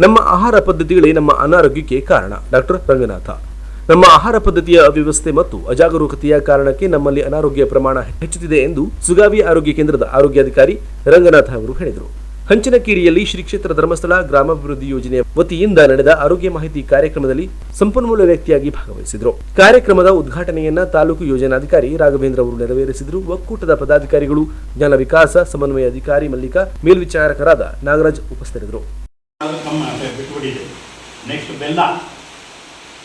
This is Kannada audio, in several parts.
ನಮ್ಮ ಆಹಾರ ಪದ್ಧತಿಗಳೇ ನಮ್ಮ ಅನಾರೋಗ್ಯಕ್ಕೆ ಕಾರಣ. ಡಾಕ್ಟರ್ ರಂಗನಾಥ. ನಮ್ಮ ಆಹಾರ ಪದ್ಧತಿಯ ಅವ್ಯವಸ್ಥೆ ಮತ್ತು ಅಜಾಗರೂಕತೆಯ ಕಾರಣಕ್ಕೆ ನಮ್ಮಲ್ಲಿ ಅನಾರೋಗ್ಯ ಪ್ರಮಾಣ ಹೆಚ್ಚುತ್ತಿದೆ ಎಂದು ಸುಗಾವಿ ಆರೋಗ್ಯ ಕೇಂದ್ರದ ಆರೋಗ್ಯಾಧಿಕಾರಿ ರಂಗನಾಥ ಅವರು ಹೇಳಿದರು. ಹಂಚನಕೇರಿಯಲ್ಲಿ ಶ್ರೀ ಕ್ಷೇತ್ರ ಧರ್ಮಸ್ಥಳ ಗ್ರಾಮಾಭಿವೃದ್ಧಿ ಯೋಜನೆಯ ವತಿಯಿಂದ ನಡೆದ ಆರೋಗ್ಯ ಮಾಹಿತಿ ಕಾರ್ಯಕ್ರಮದಲ್ಲಿ ಸಂಪನ್ಮೂಲ ವ್ಯಕ್ತಿಯಾಗಿ ಭಾಗವಹಿಸಿದರು. ಕಾರ್ಯಕ್ರಮದ ಉದ್ಘಾಟನೆಯನ್ನ ತಾಲೂಕು ಯೋಜನಾಧಿಕಾರಿ ರಾಘವೇಂದ್ರ ಅವರು ನೆರವೇರಿಸಿದರು. ಒಕ್ಕೂಟದ ಪದಾಧಿಕಾರಿಗಳು ಜ್ಞಾನ ವಿಕಾಸ, ಸಮನ್ವಯ ಅಧಿಕಾರಿ ಮಲ್ಲಿಕಾ, ಮೇಲ್ವಿಚಾರಕರಾದ ನಾಗರಾಜ್ ಉಪಸ್ಥಿತರಿದ್ದರು. ಅದು ಕಮ್ಮಿ ಬಿಟ್ಟು ಬಿಟ್ಬಿಟ್ಟಿದೆ ನೆಕ್ಸ್ಟ್ ಬೆಲ್ಲ.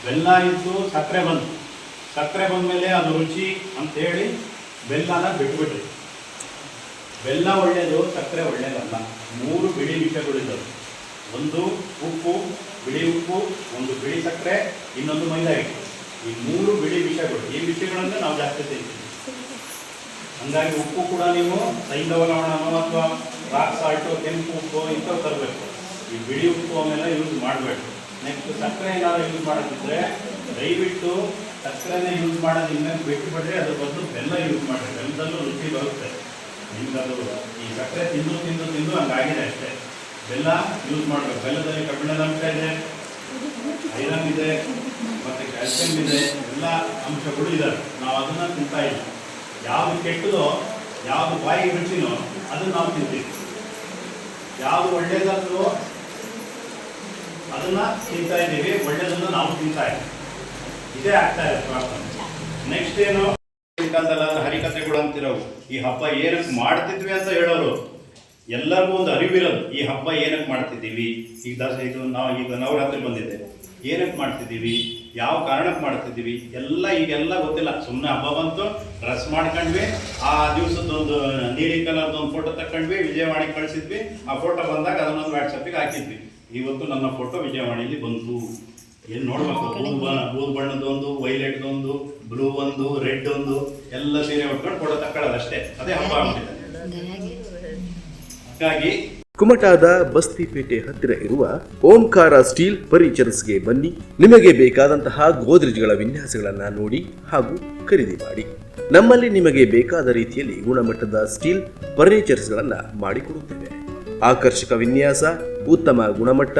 ಬೆಲ್ಲ ಇದ್ದು ಸಕ್ಕರೆ ಬಂತು. ಸಕ್ಕರೆ ಬಂದಮೇಲೆ ಅದು ರುಚಿ ಅಂತೇಳಿ ಬೆಲ್ಲನ ಬಿಟ್ಬಿಟ್ರಿ. ಬೆಲ್ಲ ಒಳ್ಳೆಯದು ಸಕ್ಕರೆ ಒಳ್ಳೆಯದಲ್ಲ ಮೂರು ಬಿಳಿ ವಿಷಗಳಿದ್ದವು ಒಂದು ಉಪ್ಪು, ಬಿಳಿ ಉಪ್ಪು, ಒಂದು ಬಿಳಿ ಸಕ್ಕರೆ, ಇನ್ನೊಂದು ಮೈದಾ ಹಿಟ್ಟು. ಈ ಮೂರು ಬಿಳಿ ವಿಷಯಗಳು ಈ ವಿಷಯಗಳನ್ನು ನಾವು ಜಾಸ್ತಿ ತಿಂತೀವಿ. ಹಂಗಾಗಿ ಉಪ್ಪು ಕೂಡ ನೀವು ಸೈಂಧವ ಅಥವಾ ರಾಕ್ ಸಾಲ್ಟು, ಕೆಂಪು ಉಪ್ಪು ಇಂಥವು ತರಬೇಕು. ಈ ಬಿಳಿ ಉಪ್ಪು ಆಮೇಲೆ ಯೂಸ್ ಮಾಡಬೇಕು. ನೆಕ್ಸ್ಟ್ ಸಕ್ಕರೆ ಏನಾದ್ರು ಯೂಸ್ ಮಾಡೋದಿದ್ರೆ, ದಯವಿಟ್ಟು ಸಕ್ಕರೆನೇ ಯೂಸ್ ಮಾಡೋದು ಇನ್ನೇನು ಬಿಟ್ಟು ಬಿಡ್ರಿ ಅದ್ರ ಬದಲು ಬೆಲ್ಲ ಯೂಸ್ ಮಾಡಿ ಬೆಲ್ಲದಲ್ಲೂ ರುಚಿ ಬರುತ್ತೆ. ನಿಮ್ಗದು ಈ ಸಕ್ಕರೆ ತಿಂದು ತಿಂದು ತಿಂದು ಹಂಗಾಗಿದೆ ಅಷ್ಟೇ. ಬೆಲ್ಲ ಯೂಸ್ ಮಾಡಬೇಕು. ಬೆಲ್ಲದಲ್ಲಿ ಕಬ್ಬಿಣದ ಅಂಶ ಇದೆ, ಐರನ್ ಇದೆ, ಮತ್ತು ಕ್ಯಾಲ್ಸಿಯಂ ಇದೆ, ಎಲ್ಲ ಅಂಶಗಳು ಇದ್ದಾವೆ ನಾವು ಅದನ್ನು ತಿಂತಾ ಇಲ್ಲ. ಯಾವುದು ಕೆಟ್ಟದೋ, ಯಾವುದು ಬಾಯಿಗೆ ರುಚಿನೋ ಅದನ್ನು ನಾವು ತಿಂತೀವಿ. ಯಾವುದು ಒಳ್ಳೇದಲ್ಲೋ ಅದನ್ನ ತಿಂತಾ ಇದ್ದೀವಿ, ಒಳ್ಳೇದನ್ನು ನಾವು ತಿಂತಾ ಇದ್ದೀವಿ. ಇದೇ ಆಗ್ತಾ ಇದೆ ಪ್ರಾಬ್ಲಮ್ ನೆಕ್ಸ್ಟ್ ಏನು? ಕಾಲದಲ್ಲಿ ಹರಿಕಥೆಗಳು ಅಂತಿರೋವು. ಈ ಹಬ್ಬ ಏನಕ್ಕೆ ಮಾಡ್ತಿದ್ವಿ ಅಂತ ಹೇಳೋರು. ಎಲ್ಲರಿಗೂ ಒಂದು ಅರಿವಿರೋದು. ಈ ಹಬ್ಬ ಏನಕ್ಕೆ ಮಾಡ್ತಿದ್ದೀವಿ? ಈಗ ದಾಸ, ಇದು ನಾವು ಈಗ ನವರಾತ್ರಿ ಬಂದಿದೆ. ಏನಕ್ಕೆ ಮಾಡ್ತಿದ್ದೀವಿ? ಯಾವ ಕಾರಣಕ್ಕೆ ಮಾಡ್ತಿದ್ದೀವಿ? ಎಲ್ಲ ಈಗೆಲ್ಲ ಗೊತ್ತಿಲ್ಲ. ಸುಮ್ಮನೆ ಹಬ್ಬ ಬಂತು ಡ್ರೆಸ್ ಮಾಡ್ಕೊಂಡ್ವಿ ಆ ದಿವಸದೊಂದು ನೀಲಿ ಕಲರ್ದು ಒಂದು ಫೋಟೋ ತಕೊಂಡ್ವಿ ವಿಜಯವಾಣಿಗೆ ಕಳಿಸಿದ್ವಿ. ಆ ಫೋಟೋ ಬಂದಾಗ ಅದನ್ನೊಂದು ವಾಟ್ಸಪ್ಪಿಗೆ ಹಾಕಿದ್ವಿ. ಇವತ್ತು ನನ್ನ ಫೋಟೋ ವಿಜಯವಾಣಿಯಲ್ಲಿ ಬಂತು. ಏನು ನೋಡ್ಬೇಕು? ಬೂದು ಬಣ್ಣ ಬೂದು ಬಣ್ಣದೊಂದು ವೈಲೆಟ್ದೊಂದು ಬ್ಲೂ ಒಂದು ರೆಡ್ ಒಂದು ಎಲ್ಲ ಸೀರೆ ಉಟ್ಕೊಂಡು ಫೋಟೋ ತಕ್ಕೊಳ್ಳೋದು ಅಷ್ಟೇ. ಅದೇ ಹಬ್ಬ ಆಗ್ಬಿಟ್ಟಿದೆ. ಹಾಗಾಗಿ ಕುಮಟಾದ ಬಸ್ತಿಪೇಟೆ ಹತ್ತಿರ ಇರುವ ಓಂಕಾರ ಸ್ಟೀಲ್ ಫರ್ನಿಚರ್ಸ್ಗೆ ಬನ್ನಿ. ನಿಮಗೆ ಬೇಕಾದಂತಹ ಗೋದ್ರೇಜ್ಗಳ ವಿನ್ಯಾಸಗಳನ್ನು ನೋಡಿ ಹಾಗೂ ಖರೀದಿ ಮಾಡಿ. ನಮ್ಮಲ್ಲಿ ನಿಮಗೆ ಬೇಕಾದ ರೀತಿಯಲ್ಲಿ ಗುಣಮಟ್ಟದ ಸ್ಟೀಲ್ ಫರ್ನಿಚರ್ಸ್ಗಳನ್ನು ಮಾಡಿಕೊಡುತ್ತೇವೆ. ಆಕರ್ಷಕ ವಿನ್ಯಾಸ, ಉತ್ತಮ ಗುಣಮಟ್ಟ,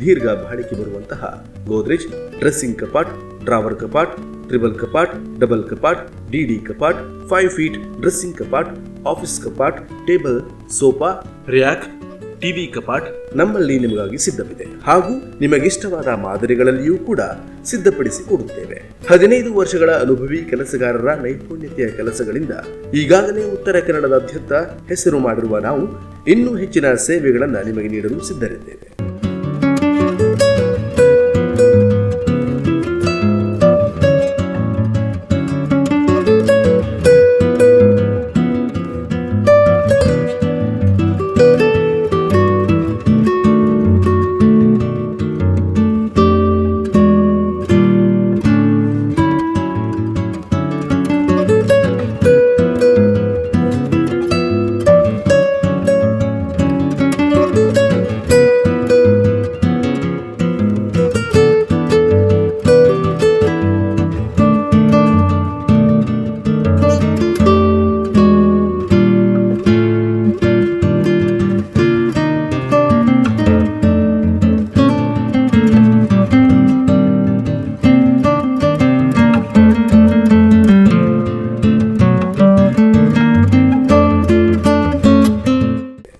ದೀರ್ಘ ಬಾಳಿಕೆ ಬರುವಂತಹ ಗೋದ್ರೇಜ್, ಡ್ರೆಸ್ಸಿಂಗ್ ಕಪಾಟ್, ಡ್ರಾವರ್ ಕಪಾಟ್ ಟ್ರಿಬಲ್ ಕಪಾಟ್, ಡಬಲ್ ಕಪಾಟ್ ಡಿಡಿ ಕಪಾಟ್, ಫೈವ್ ಫೀಟ್ ಡ್ರೆಸ್ಸಿಂಗ್ ಕಪಾಟ್, ಆಫೀಸ್ ಕಪಾಟ್, ಟೇಬಲ್, ಸೋಫಾ, ರ್ಯಾಕ್ ಟಿವಿ ಕಪಾಟ್ ನಮ್ಮಲ್ಲಿ ನಿಮಗಾಗಿ ಸಿದ್ಧವಿದೆ. ಹಾಗೂ ನಿಮಗಿಷ್ಟವಾದ ಮಾದರಿಗಳಲ್ಲಿಯೂ ಕೂಡ ಸಿದ್ಧಪಡಿಸಿ ಕೊಡುತ್ತೇವೆ. ಹದಿನೈದು ವರ್ಷಗಳ ಅನುಭವಿ ಕೆಲಸಗಾರರ ನೈಪುಣ್ಯತೆಯ ಕೆಲಸಗಳಿಂದ ಈಗಾಗಲೇ ಉತ್ತರ ಕನ್ನಡದಾದ್ಯಂತ ಹೆಸರು ಮಾಡಿರುವ ನಾವು ಇನ್ನೂ ಹೆಚ್ಚಿನ ಸೇವೆಗಳನ್ನು ನಿಮಗೆ ನೀಡಲು ಸಿದ್ಧರಿದ್ದೇವೆ.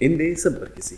ಹಿಂದೆ ಸಂಪರ್ಕಿಸಿ